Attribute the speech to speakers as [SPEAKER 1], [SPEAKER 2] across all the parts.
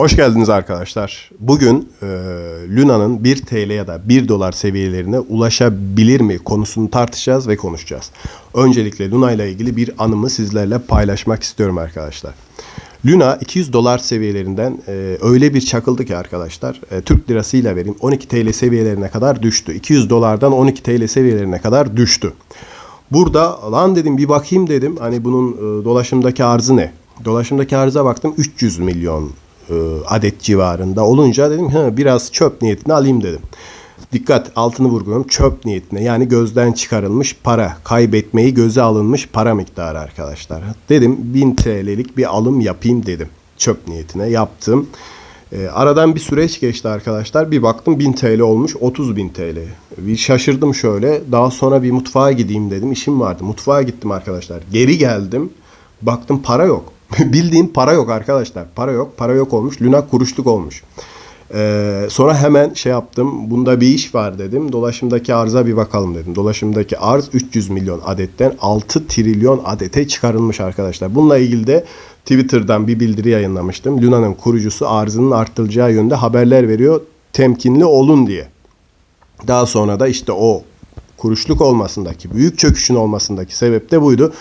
[SPEAKER 1] Hoş geldiniz arkadaşlar. Bugün e, Luna'nın 1 TL ya da 1 dolar seviyelerine ulaşabilir mi konusunu tartışacağız ve konuşacağız. Öncelikle Luna ile ilgili bir anımı sizlerle paylaşmak istiyorum arkadaşlar. Luna 200 dolar seviyelerinden e, öyle bir çakıldı ki arkadaşlar. E, Türk lirasıyla vereyim 12 TL seviyelerine kadar düştü. 200 dolardan 12 TL seviyelerine kadar düştü. Burada lan dedim bir bakayım dedim. Hani bunun e, dolaşımdaki arzı ne? Dolaşımdaki arıza baktım 300 milyon adet civarında olunca dedim ha, biraz çöp niyetine alayım dedim. Dikkat altını vurguluyorum çöp niyetine yani gözden çıkarılmış para kaybetmeyi göze alınmış para miktarı arkadaşlar. Dedim 1000 TL'lik bir alım yapayım dedim çöp niyetine yaptım. E, aradan bir süreç geçti arkadaşlar. Bir baktım 1000 TL olmuş 30 bin TL. Bir şaşırdım şöyle. Daha sonra bir mutfağa gideyim dedim. İşim vardı. Mutfağa gittim arkadaşlar. Geri geldim. Baktım para yok. Bildiğin para yok arkadaşlar. Para yok. Para yok olmuş. Luna kuruşluk olmuş. Ee, sonra hemen şey yaptım. Bunda bir iş var dedim. Dolaşımdaki arıza bir bakalım dedim. Dolaşımdaki arz 300 milyon adetten 6 trilyon adete çıkarılmış arkadaşlar. Bununla ilgili de Twitter'dan bir bildiri yayınlamıştım. Luna'nın kurucusu arzının arttırılacağı yönde haberler veriyor. Temkinli olun diye. Daha sonra da işte o kuruşluk olmasındaki, büyük çöküşün olmasındaki sebep de buydu.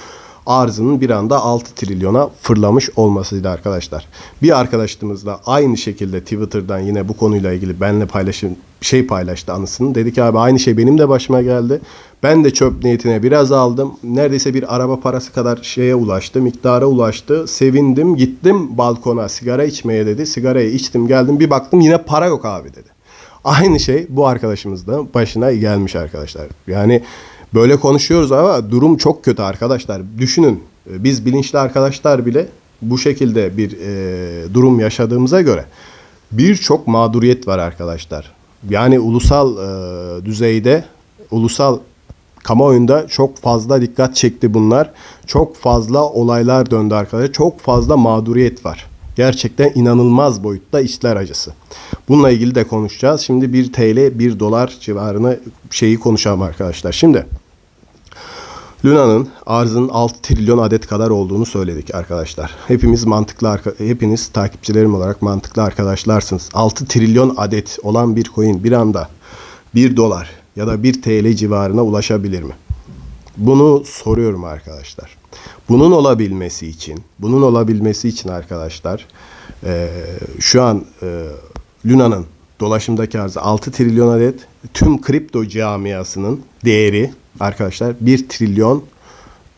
[SPEAKER 1] Arzının bir anda 6 trilyona fırlamış olmasıydı arkadaşlar. Bir arkadaşımız da aynı şekilde Twitter'dan yine bu konuyla ilgili benle paylaşım şey paylaştı anısını. Dedi ki abi aynı şey benim de başıma geldi. Ben de çöp niyetine biraz aldım. Neredeyse bir araba parası kadar şeye ulaştı, miktara ulaştı. Sevindim, gittim balkona sigara içmeye dedi. Sigarayı içtim, geldim bir baktım yine para yok abi dedi. Aynı şey bu arkadaşımız da başına gelmiş arkadaşlar. Yani böyle konuşuyoruz ama durum çok kötü arkadaşlar. Düşünün e, biz bilinçli arkadaşlar bile bu şekilde bir e, durum yaşadığımıza göre birçok mağduriyet var arkadaşlar. Yani ulusal e, düzeyde, ulusal kamuoyunda çok fazla dikkat çekti bunlar. Çok fazla olaylar döndü arkadaşlar. Çok fazla mağduriyet var. Gerçekten inanılmaz boyutta içler acısı. Bununla ilgili de konuşacağız. Şimdi 1 TL 1 dolar civarını şeyi konuşalım arkadaşlar. Şimdi Luna'nın arzının 6 trilyon adet kadar olduğunu söyledik arkadaşlar. Hepimiz mantıklı hepiniz takipçilerim olarak mantıklı arkadaşlarsınız. 6 trilyon adet olan bir coin bir anda 1 dolar ya da 1 TL civarına ulaşabilir mi? Bunu soruyorum arkadaşlar. Bunun olabilmesi için, bunun olabilmesi için arkadaşlar eee, şu an eee, Luna'nın dolaşımdaki arzı 6 trilyon adet. Tüm kripto camiasının değeri arkadaşlar 1 trilyon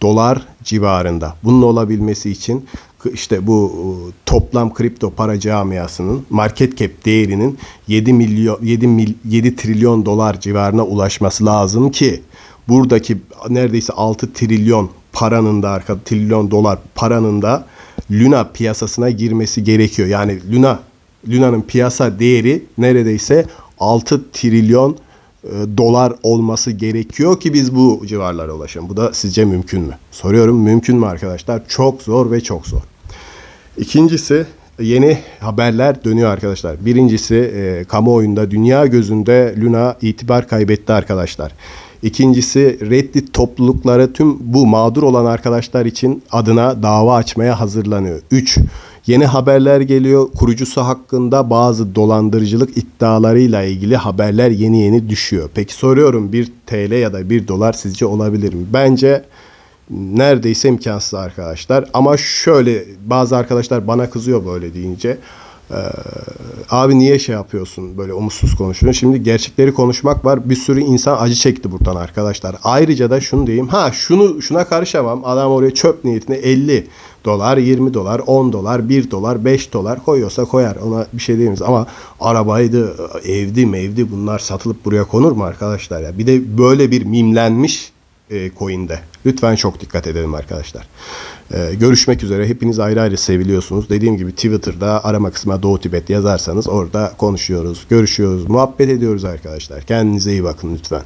[SPEAKER 1] dolar civarında. Bunun olabilmesi için işte bu e, toplam kripto para camiasının market cap değerinin 7 milyon 7 mil, 7 trilyon dolar civarına ulaşması lazım ki buradaki neredeyse 6 trilyon paranın da arka trilyon dolar paranın da Luna piyasasına girmesi gerekiyor. Yani Luna Luna'nın piyasa değeri neredeyse 6 trilyon e, dolar olması gerekiyor ki biz bu civarlara ulaşalım. Bu da sizce mümkün mü? Soruyorum mümkün mü arkadaşlar? Çok zor ve çok zor. İkincisi yeni haberler dönüyor arkadaşlar. Birincisi e, kamuoyunda dünya gözünde Luna itibar kaybetti arkadaşlar. İkincisi Reddit toplulukları tüm bu mağdur olan arkadaşlar için adına dava açmaya hazırlanıyor. 3. Yeni haberler geliyor. Kurucusu hakkında bazı dolandırıcılık iddialarıyla ilgili haberler yeni yeni düşüyor. Peki soruyorum 1 TL ya da 1 dolar sizce olabilir mi? Bence neredeyse imkansız arkadaşlar. Ama şöyle bazı arkadaşlar bana kızıyor böyle deyince. Ee, abi niye şey yapıyorsun böyle umutsuz konuşuyorsun? Şimdi gerçekleri konuşmak var. Bir sürü insan acı çekti buradan arkadaşlar. Ayrıca da şunu diyeyim. Ha şunu şuna karışamam. Adam oraya çöp niyetine 50 dolar, 20 dolar, 10 dolar, 1 dolar, 5 dolar koyuyorsa koyar. Ona bir şey diyemeyiz ama arabaydı, evdi, mevdi bunlar satılıp buraya konur mu arkadaşlar ya? Bir de böyle bir mimlenmiş e, coin'de. Lütfen çok dikkat edelim arkadaşlar. E, görüşmek üzere. Hepiniz ayrı ayrı seviliyorsunuz. Dediğim gibi Twitter'da arama kısmına Doğu Tibet yazarsanız orada konuşuyoruz, görüşüyoruz, muhabbet ediyoruz arkadaşlar. Kendinize iyi bakın lütfen.